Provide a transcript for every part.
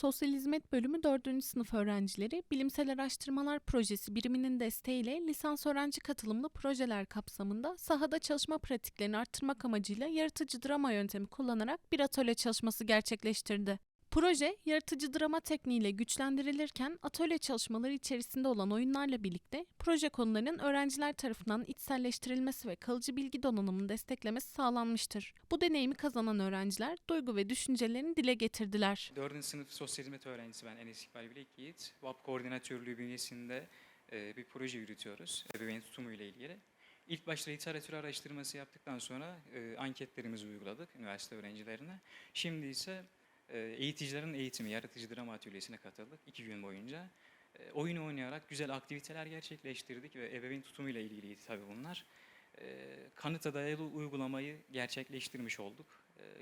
Sosyal Hizmet Bölümü 4. sınıf öğrencileri Bilimsel Araştırmalar Projesi biriminin desteğiyle lisans öğrenci katılımlı projeler kapsamında sahada çalışma pratiklerini arttırmak amacıyla yaratıcı drama yöntemi kullanarak bir atölye çalışması gerçekleştirdi. Proje, yaratıcı drama tekniğiyle güçlendirilirken atölye çalışmaları içerisinde olan oyunlarla birlikte proje konularının öğrenciler tarafından içselleştirilmesi ve kalıcı bilgi donanımını desteklemesi sağlanmıştır. Bu deneyimi kazanan öğrenciler duygu ve düşüncelerini dile getirdiler. 4. sınıf sosyal hizmet öğrencisi ben Enes İkbal Bilek Yiğit. VAP koordinatörlüğü bünyesinde e, bir proje yürütüyoruz ebeveyn tutumu ile ilgili. İlk başta literatür araştırması yaptıktan sonra e, anketlerimizi uyguladık üniversite öğrencilerine. Şimdi ise eğiticilerin eğitimi, yaratıcı drama atölyesine katıldık iki gün boyunca. E, oyun oynayarak güzel aktiviteler gerçekleştirdik ve ebeveyn tutumu ile ilgiliydi tabii bunlar. E, kanıta dayalı uygulamayı gerçekleştirmiş olduk.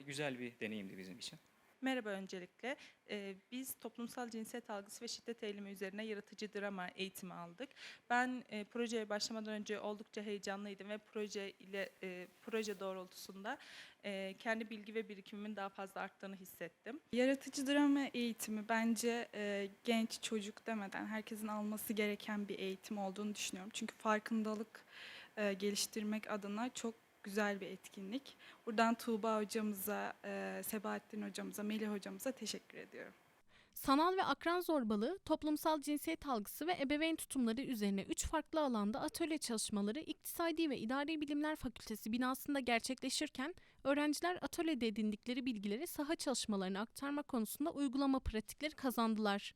Güzel bir deneyimdi bizim için. Merhaba öncelikle. Ee, biz toplumsal cinsiyet algısı ve şiddet eğilimi üzerine yaratıcı drama eğitimi aldık. Ben e, projeye başlamadan önce oldukça heyecanlıydım ve proje ile e, proje doğrultusunda e, kendi bilgi ve birikimimin daha fazla arttığını hissettim. Yaratıcı drama eğitimi bence e, genç çocuk demeden herkesin alması gereken bir eğitim olduğunu düşünüyorum. Çünkü farkındalık e, geliştirmek adına çok güzel bir etkinlik. Buradan Tuğba hocamıza, e, Sebahattin hocamıza, Melih hocamıza teşekkür ediyorum. Sanal ve akran zorbalığı, toplumsal cinsiyet algısı ve ebeveyn tutumları üzerine 3 farklı alanda atölye çalışmaları İktisadi ve İdari Bilimler Fakültesi binasında gerçekleşirken öğrenciler atölyede edindikleri bilgileri saha çalışmalarına aktarma konusunda uygulama pratikleri kazandılar.